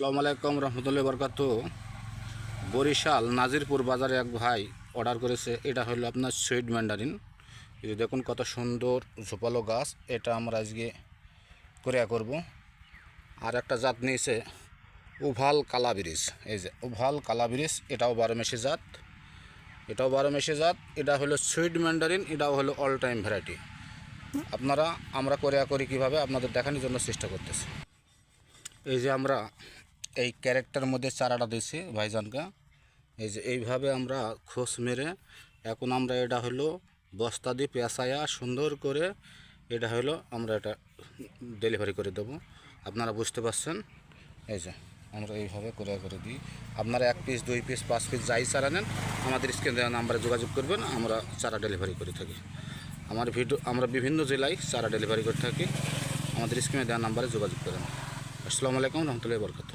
আসসালামু আলাইকুম রহমতুল্লাহ বরকাত। বরিশাল নাজিরপুর বাজারে এক ভাই অর্ডার করেছে, এটা হলো আপনার সুইট ম্যান্ডারিন। এই দেখুন কত সুন্দর ঝোপালো গাছ, এটা আমরা আজকে কোরিয়া করব। আর একটা জাত নিয়েছে উভাল কালাবিরিজ এই যে উভাল কালা ব্রিজ এটাও বারো মেশি জাত। এটাও বারো মেশি জাত, এটা হলো সুইট ম্যান্ডারিন, এটাও হলো অল টাইম ভ্যারাইটি আপনারা, আমরা কোরিয়া করি কীভাবে, আপনাদের দেখানোর জন্য চেষ্টা করতেছি। এই যে আমরা এই ক্যারেক্টার মধ্যে চারাটা দিয়েছি ভাইজানকে। এই যে এইভাবে আমরা খোঁজ মেরে এখন আমরা এটা হলো বস্তা দিয়ে পেঁচায়া সুন্দর করে এটা হলো আমরা এটা ডেলিভারি করে দেবো। আপনারা বুঝতে পারছেন? এই যে আমরা এইভাবে করে করে দিই। আপনারা এক পিস দুই পিস পাঁচ পিস যাই চারা নেন, আমাদের স্ক্রিন দেওয়া নাম্বারে যোগাযোগ করবেন, আমরা চারা ডেলিভারি করে থাকি। আমার ভিডিও, আমরা বিভিন্ন জেলায় চারা ডেলিভারি করে থাকি, আমাদের স্ক্রিনে দেওয়া নাম্বারে যোগাযোগ করেন। আসসালামু আলাইকুম রহমতুল্লাহ বরকাত